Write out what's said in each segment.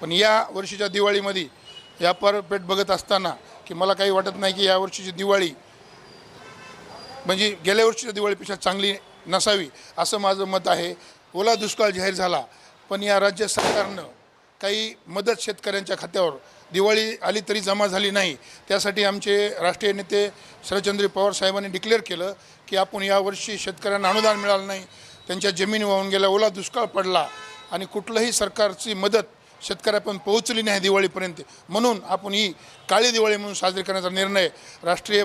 पण या वर्षीच्या दिवाळीमध्ये व्यापार परपेट बघत असताना की मला काही वाटत नाही की या वर्षीची दिवाळी म्हणजे गेल्या वर्षीच्या दिवाळीपेक्षा चांगली नसावी असं माझं मत आहे. ओला दुष्काळ जाहीर झाला पण या राज्य सरकारनं काही मदत शेतकऱ्यांच्या खात्यावर दिवाळी आली तरी जमा झाली नाही. त्यासाठी आमचे राष्ट्रीय नेते शरदचंद्र पवार साहेबांनी डिक्लेअर केलं की आपण यावर्षी शेतकऱ्यांना अनुदान मिळालं नाही. त्यांच्या जमिनी वाहून गेल्या ओला दुष्काळ पडला आणि कुठलंही सरकारची मदत शेतकऱ्यापर्यंत पोहोचली नाही दिवाळीपर्यंत. म्हणून आपण ही काळी दिवाळी म्हणून साजरी करण्याचा निर्णय राष्ट्रीय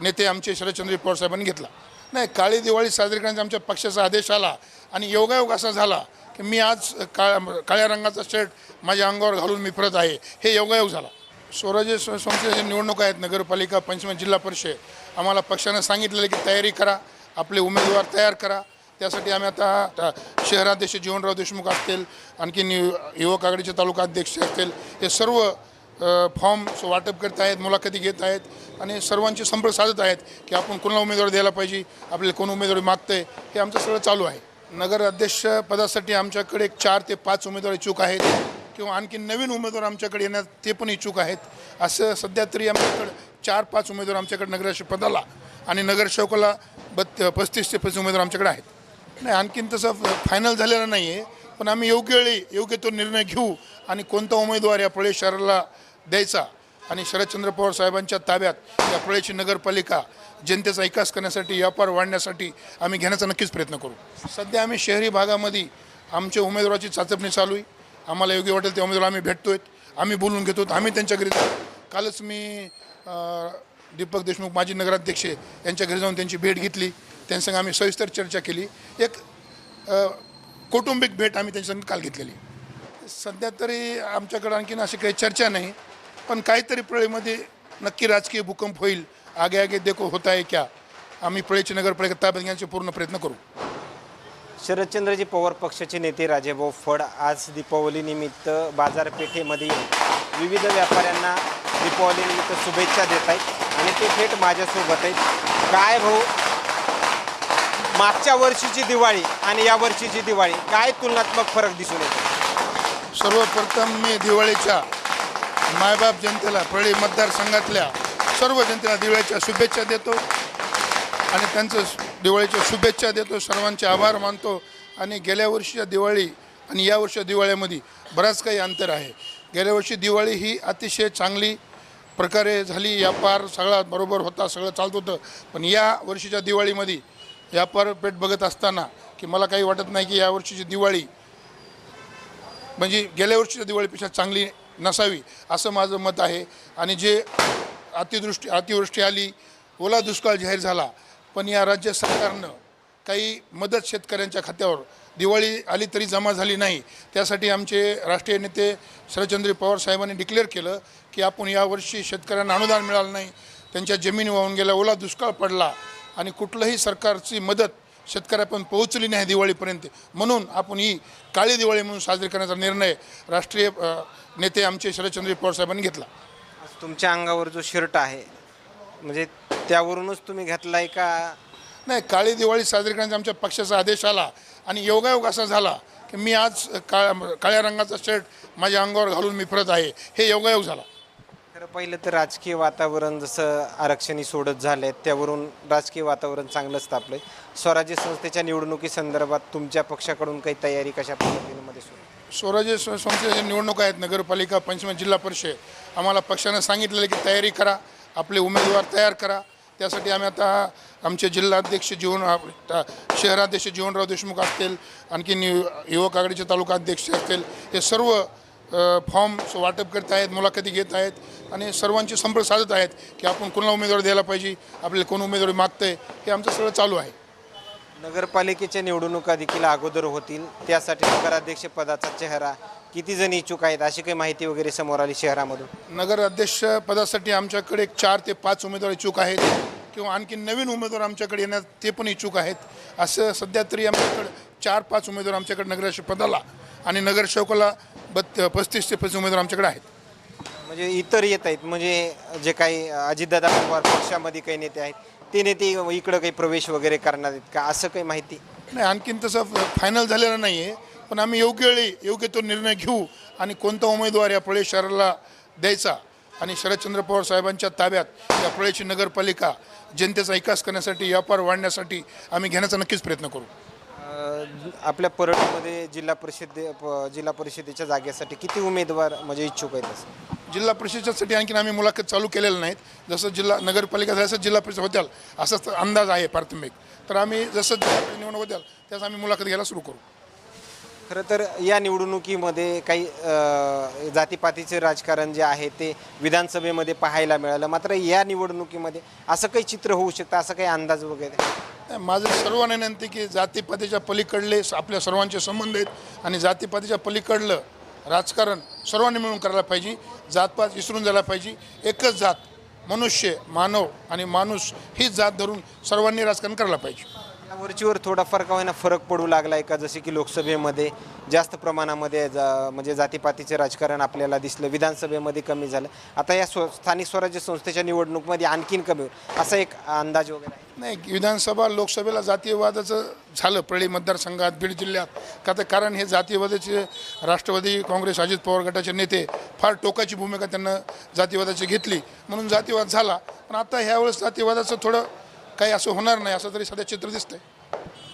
नेते आमचे शरदचंद्र पवार साहेबांनी घेतला. नाही काळी दिवाळी साजरी करण्याचा आमच्या पक्षाचा आदेश आला आणि योगायोग असा झाला की मी आज काळ्या काळ्या रंगाचा शर्ट माझ्या अंगावर घालून मी फिरत आहे. हे योगायोग झाला. स्वराज्य स- संस्थेच्या निवडणुका आहेत नगरपालिका पंचम जिल्हा परिषद. आम्हाला पक्षानं सांगितलेलं की तयारी करा आपले उमेदवार तयार करा. त्यासाठी आम्ही आता शहराध्यक्ष जीवनराव देशमुख असतील आणखीन युवक आघाडीचे तालुका अध्यक्ष असतील हे सर्व फॉर्म वाटप करत आहेत मुलाखती घेत आहेत आणि सर्वांचे संपर्क साधत आहेत की आपण कोणाला उमेदवार द्यायला पाहिजे आपल्याला कोण उमेदवारी मागतंय हे आमचं सगळं चालू आहे. नगर अध्यक्ष पदासाठी आमच्याकडे चार ते पाच उमेदवार इच्छुक आहेत किंवा आणखी नवीन उमेदवार आमच्याकडे येण्यात ते पण इच्छुक आहेत. असं सध्या तरी आमच्याकडे चार पाच उमेदवार आमच्याकडे नगराध्यक्ष पदाला आणि नगरसेवकाला बत्त पस्तीस ते पस्तीस उमेदवार आमच्याकडे आहेत. नाही आणखीन तसं फायनल झालेलं नाही आहे पण आम्ही योग्य वेळी योग्य तो निर्णय घेऊ आणि कोणता उमेदवार या पळे शहराला द्यायचा आणि शरदचंद्र पवार साहेबांच्या ताब्यात या पुळेची नगरपालिका जनतेचा विकास करण्यासाठी व्यापार वाढण्यासाठी आम्ही घेण्याचा नक्कीच प्रयत्न करू. सध्या आम्ही शहरी भागामध्ये आमच्या उमेदवाराची चाचपणी चालू आहे. आम्हाला योग्य वाटेल ते उमेदवार आम्ही भेटतो आहेत आम्ही बोलून घेतो. आम्ही त्यांच्या घरी कालच मी दीपक देशमुख माजी नगराध्यक्ष यांच्या घरी जाऊन त्यांची भेट घेतली. त्यांच्यासंग आम्ही सविस्तर चर्चा केली. एक कौटुंबिक भेट आम्ही त्यांच्यासंग काल घेतलेली. सध्या तरी आमच्याकडे आणखीन अशी काही चर्चा नाही पण काहीतरी प्रळेमध्ये नक्की राजकीय भूकंप होईल आगे आगे देखो होत आहे क्या? आम्ही प्रळेची नगरपालिका ताब्यात घेण्याचे पूर्ण प्रयत्न करू. शरदचंद्रजी पवार पक्षाचे नेते राजेभाऊ फड आज दीपावलीनिमित्त बाजारपेठेमध्ये विविध व्यापाऱ्यांना दीपावलीनिमित्त शुभेच्छा देत आहेत आणि ते थेट माझ्यासोबत आहेत. काय भाऊ? मागच्या वर्षीची दिवाळी आणि या वर्षीची दिवाळी काय तुलनात्मक फरक दिसून येतो? सर्वप्रथम मी दिवाळीच्या मायबाप जनतेला प्रळी मतदारसंघातल्या सर्व जनतेला दिवाळीच्या शुभेच्छा देतो. आणि त्यांचं दिवाळीच्या शुभेच्छा देतो. सर्वांचे आभार मानतो. आणि गेल्या वर्षीच्या दिवाळी आणि या वर्षीच्या दिवाळीमध्ये बराच काही अंतर आहे. गेल्या वर्षी दिवाळी ही अतिशय चांगली प्रकारे झाली. व्यापार सगळा बरोबर होता सगळं चालत होतं. पण या वर्षीच्या दिवाळीमध्ये व्यापार पेठ बघत असताना की मला काही वाटत नाही की यावर्षीची दिवाळी म्हणजे गेल्या वर्षीच्या दिवाळीपेक्षा चांगली नसावी असं माझं मत आहे. आणि जे अतिदृष्टी अतिवृष्टी आली ओला दुष्काळ जाहीर झाला पण या राज्य सरकारनं काही मदत शेतकऱ्यांच्या खात्यावर दिवाळी आली तरी जमा झाली नाही. त्यासाठी आमचे राष्ट्रीय नेते शरदचंद्र पवार साहेबांनी डिक्लेअर केलं की आपण यावर्षी शेतकऱ्यांना अनुदान मिळालं नाही. त्यांच्या जमिनी वाहून गेल्या ओला दुष्काळ पडला. आणि कुठलंही सरकारची मदत शेतकऱ्यापर्यंत पोहोचली नाही दिवाळीपर्यंत. म्हणून आपण ही काळी दिवाळी म्हणून साजरी करण्याचा निर्णय राष्ट्रीय नेते आमचे शरदचंद्र पवार साहेबांनी घेतला. आज तुमच्या अंगावर जो शर्ट आहे म्हणजे त्यावरूनच तुम्ही घेतलाय का? नाही काळी दिवाळी साजरी करण्याचा आमच्या पक्षाचा आदेश आला आणि योगायोग असा झाला की मी आज काळ्या काळ्या रंगाचा शर्ट माझ्या अंगावर घालून मी फिरत आहे. हे योगायोग झाला. खरं पहिलं तर राजकीय वातावरण जसं आरक्षणी सोडत झालंय त्यावरून राजकीय वातावरण चांगलंच तापलंय. स्वराज्य संस्थेच्या निवडणुकीसंदर्भात तुमच्या पक्षाकडून काही तयारी कशा पद्धतीमध्ये सुरू? स्वराज्य संस्थेच्या निवडणुका आहेत नगरपालिका पंचम जिल्हा परिषद आम्हाला पक्षानं सांगितलेलं की तयारी करा आपले उमेदवार तयार करा. त्यासाठी आम्ही आता आमचे जिल्हाध्यक्ष जीवन शहराध्यक्ष जीवनराव देशमुख असतील आणखी युवक आघाडीचे तालुका अध्यक्ष असतील हे सर्व फॉर्म वाटप करत आहेत मुलाखती घेत आहेत आणि सर्वांचे संपर्क साधत आहेत की आपण कोणाला उमेदवार द्यायला पाहिजे आपल्याला कोण उमेदवारी मागतंय हे आमचं सगळं चालू आहे. नगरपालिकेच्या निवडणुका देखील अगोदर होतील त्यासाठी नगराध्यक्ष पदाचा चेहरा किती जण इच्छुक आहेत अशी काही माहिती वगैरे समोर आली शहरामधून? नगर अध्यक्ष पदासाठी आमच्याकडे चार ते पाच उमेदवार इच्छुक आहेत किंवा आणखी नवीन उमेदवार आमच्याकडे येण्यात ते पण इच्छुक आहेत. असं सध्या तरी आमच्याकडे चार पाच उमेदवार आमच्याकडे नगराध्यक्ष पदाला आणि नगरसेवकाला बत्त पस्तीस ते पस्तीस उमेदवार आमच्याकडे आहेत. म्हणजे इतर येत आहेत म्हणजे जे काही अजितदादा पवार पक्षामध्ये काही नेते आहेत ते नेते इकडं काही प्रवेश वगैरे करणार आहेत का? असं काही माहिती? नाही आणखीन तसं फायनल झालेलं नाही आहे पण आम्ही योग्य वेळी योग्य तो निर्णय घेऊ आणि कोणता उमेदवार या पळे शहराला द्यायचा आणि शरदचंद्र पवार साहेबांच्या ताब्यात या पळेची नगरपालिका जनतेचा विकास करण्यासाठी व्यापार वाढण्यासाठी आम्ही घेण्याचा नक्कीच प्रयत्न करू. आपल्या परळीमध्ये जिल्हा परिषद प- जिल्हा परिषदेच्या जागेसाठी किती उमेदवार म्हणजे इच्छुक आहेत असं? जिल्हा परिषदेसाठी आणखीन आम्ही मुलाखत चालू केलेलं नाहीत. जसं जिल्हा नगरपालिका झालं जिल्हा परिषद होत्याल असाच अंदाज आहे प्राथमिक. तर आम्ही जसं जिल्हा निवडणूक होत्याल त्याच आम्ही मुलाखत घ्यायला सुरू करू. खरं तर या निवडणुकीमध्ये काही अ, जातीपातीचे राजकारण जे आहे ते विधानसभेमध्ये पाहायला मिळालं. मात्र या निवडणुकीमध्ये असं काही चित्र होऊ शकतं असं काही अंदाज वगैरे? माझं सर्वांना विनंती की जातीपातीच्या पलीकडले आपल्या सर्वांचे संबंध आहेत आणि जातीपातीच्या पलीकडलं राजकारण सर्वांनी मिळून करायला पाहिजे. जातपात विसरून जायला पाहिजे. एकच जात मनुष्य मानव आणि माणूस हीच जात धरून सर्वांनी राजकारण करायला पाहिजे. वरचीवर थोडा फरक होईना फरक पडू लागला आहे का? जसे की लोकसभेमध्ये जास्त प्रमाणामध्ये जा म्हणजे जातीपातीचे राजकारण आपल्याला दिसलं विधानसभेमध्ये कमी झालं. आता या स्व स्थानिक स्वराज्य संस्थेच्या निवडणुकीमध्ये आणखीन कमी होईल. असा एक अंदाज वगैरे आहे. नाही विधानसभा लोकसभेला जातीयवादाचं झालं परळी मतदारसंघात बीड जिल्ह्यात. का तर कारण हे जातीयवादाचे राष्ट्रवादी काँग्रेस अजित पवार गटाचे नेते फार टोकाची भूमिका त्यांना जातीवादाची घेतली. म्हणून जातीवाद झाला. पण आता ह्यावेळेस जातीवादाचं थोडं काही असं होणार नाही असं तरी सध्या चित्र दिसतंय.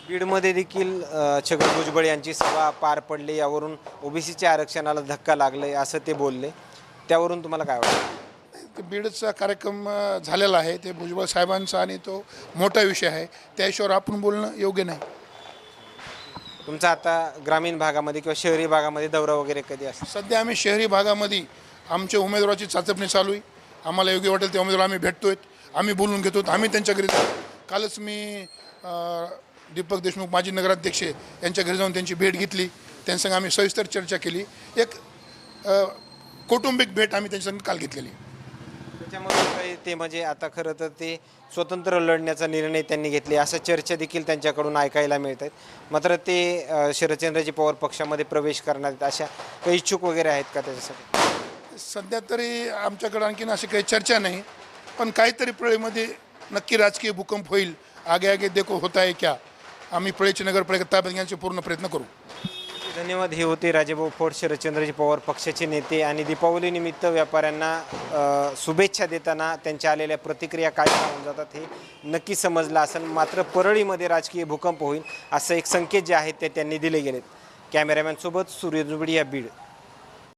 बीडमध्ये देखील अ, छगन भुजबळ यांची सभा पार पडली यावरून ओबीसीच्या आरक्षणाला धक्का लागले असं ते बोलले. त्यावरून तुम्हाला काय वाटतं? ते बीडचा कार्यक्रम अं, झालेला आहे ते भुजबळ साहेबांचा आणि तो मोठा विषय आहे. त्या विषयावर आपण बोलणं योग्य नाही. तुमचा आता ग्रामीण भागामध्ये किंवा शहरी भागामध्ये दौरा वगैरे कधी असतो सध्या आम्ही शहरी भागामध्ये आमच्या उमेदवाराची चाचपणी चालू आहे. आम्हाला योग्य वाटेल ते उमेदवार आम्ही भेटतोय. आम्ही बोलून घेतो आम्ही त्यांच्या घरी कालच मी दीपक देशमुख माजी नगराध्यक्ष यांच्या घरी जाऊन त्यांची भेट घेतली. त्यांच्यासंग आम्ही सविस्तर चर्चा केली. एक कौटुंबिक भेट आम्ही त्यांच्यासंग काल घेतलेली. त्याच्यामध्ये काही ते म्हणजे आता खरं तर ते स्वतंत्र लढण्याचा निर्णय त्यांनी घेतले अशा चर्चा देखील त्यांच्याकडून ऐकायला मिळत आहेत मात्र ते शरदचंद्रजी पवार पक्षामध्ये प्रवेश करणार आहेत अशा काही इच्छुक वगैरे आहेत का त्याच्यासाठी? सध्या तरी आमच्याकडे आणखीन अशी काही चर्चा नाही. पण काहीतरी प्रळेमध्ये नक्की राजकीय भूकंप होईल. आगे आगे देखो होता आहे क्या? आम्ही प्रळेची नगरपालिका ताब्यात घेण्याचे पूर्ण प्रयत्न करू. धन्यवाद. हे होते राजेभाऊ फोड शरदचंद्रजी पवार पक्षाचे नेते आणि दीपावलीनिमित्त व्यापाऱ्यांना अ, शुभेच्छा देताना त्यांच्या आलेल्या प्रतिक्रिया काय होऊन जातात हे नक्की समजलं असेल. मात्र परळीमध्ये राजकीय भूकंप होईल असं एक संकेत जे आहेत ते त्यांनी दिले गेलेत. कॅमेरामॅनसोबत सूर्य दुबडी या बीड.